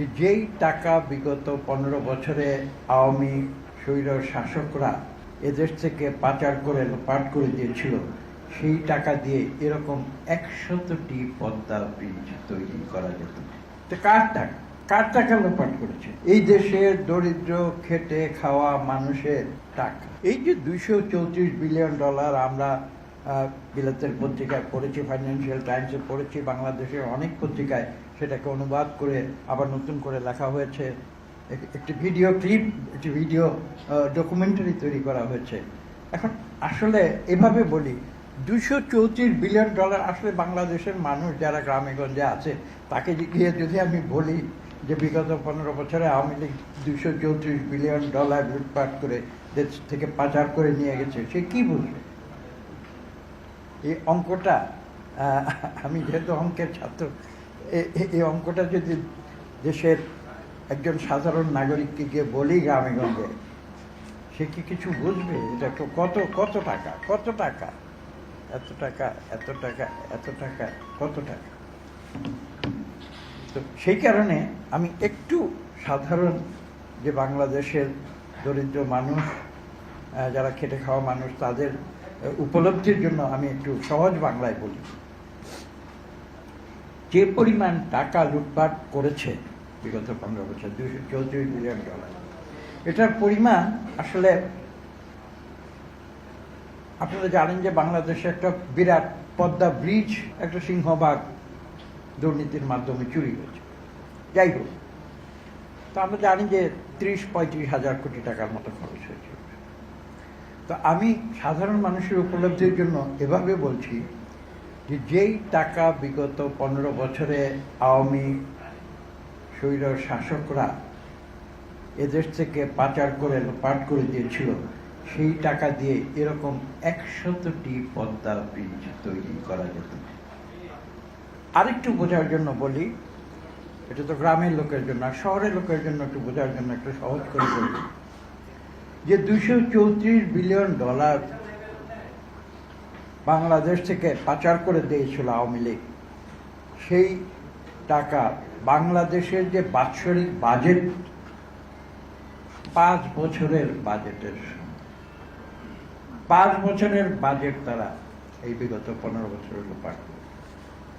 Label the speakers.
Speaker 1: যেই টাকা বিগত পনেরো বছরে আওয়ামী স্বৈর শাসকরা এদেশ থেকে পাচার করে পাট করে দিয়েছিল, সেই টাকা দিয়ে এরকম একশতটি পদ্মা ব্রিজ তৈরি করা যেত। কার টাকা? কার টাকা লোপাট করেছে? এই দেশের দরিদ্র, খেটে খাওয়া মানুষের টাকা। এই যে দুইশো চৌত্রিশ বিলিয়ন ডলার আমরা বিলাতের পত্রিকায় পড়েছি ফাইন্যান্সিয়াল টাইমসে পড়েছি, বাংলাদেশের অনেক পত্রিকায় সেটাকে অনুবাদ করে আবার নতুন করে লেখা হয়েছে। একটি ভিডিও ক্লিপ একটি ভিডিও ডকুমেন্টারি তৈরি করা হয়েছে। এখন আসলে এভাবে বলি দুশো চৌত্রিশ বিলিয়ন ডলার আসলে বাংলাদেশের মানুষ যারা গ্রামে গঞ্জে আছে, তাকে গিয়ে যদি আমি বলি যে বিগত পনেরো বছরে আওয়ামী লীগ দুশো চৌত্রিশ বিলিয়ন ডলার লুটপাট করে দেশ থেকে পাচার করে নিয়ে গেছে, সে কি বুঝবে এই অঙ্কটা আমি যেহেতু অঙ্কের ছাত্র এই অঙ্কটা যদি দেশের একজন সাধারণ নাগরিককে গিয়ে বলি গ্রামেগঞ্জে, সে কি কিছু বুঝবে? এটা কত কত টাকা কত টাকা? এত টাকা এত টাকা এত টাকা, কত টাকা? তো সেই কারণে আমি একটু সাধারণ যে বাংলাদেশের দরিদ্র মানুষ যারা খেটে খাওয়া মানুষ, তাদের উপলব্ধির জন্য আমি একটু সহজ বাংলায় বলি। যে পরিমাণ টাকা লুটপাট করেছে, বিগত পনেরো বছর দুশো চৌত্রিশ বিলিয়ন ডলার, এটার পরিমাণ আসলে আপনারা জানেন যে বাংলাদেশে একটা বিরাট পদ্মা ব্রিজ, একটা সিংহভাগ দুর্নীতির মাধ্যমে চুরি হয়েছে। যাই হোক, তা আমরা জানি যে ত্রিশ পঁয়ত্রিশ হাজার কোটি টাকার মতো খরচ হয়েছে। তো আমি সাধারণ মানুষের উপলব্ধির জন্য এভাবে বলছি যে যেই টাকা বিগত পনেরো বছরে আওয়ামী স্বৈর শাসকরা এদেশ থেকে পাচার করে পাট করে দিয়েছিল, সেই টাকা দিয়ে এরকম একশতটি পদ্মা ব্রিজ তৈরি করা যেত। আরেকটু বোঝার জন্য বলি, এটা তো গ্রামের লোকের জন্য, আর শহরের লোকের জন্য একটু বোঝার জন্য একটু সহজ করে বলি। যে দুশো চৌত্রিশ বিলিয়ন ডলার বাংলাদেশ থেকে পাচার করে দিয়েছিল আওয়ামী লীগ, সেই টাকা বাংলাদেশের যে বাৎসরিক বাজেট, পাঁচ বছরের বাজেটের পাঁচ বছরের বাজেট তারা এই বিগত পনেরো বছরের করেছে।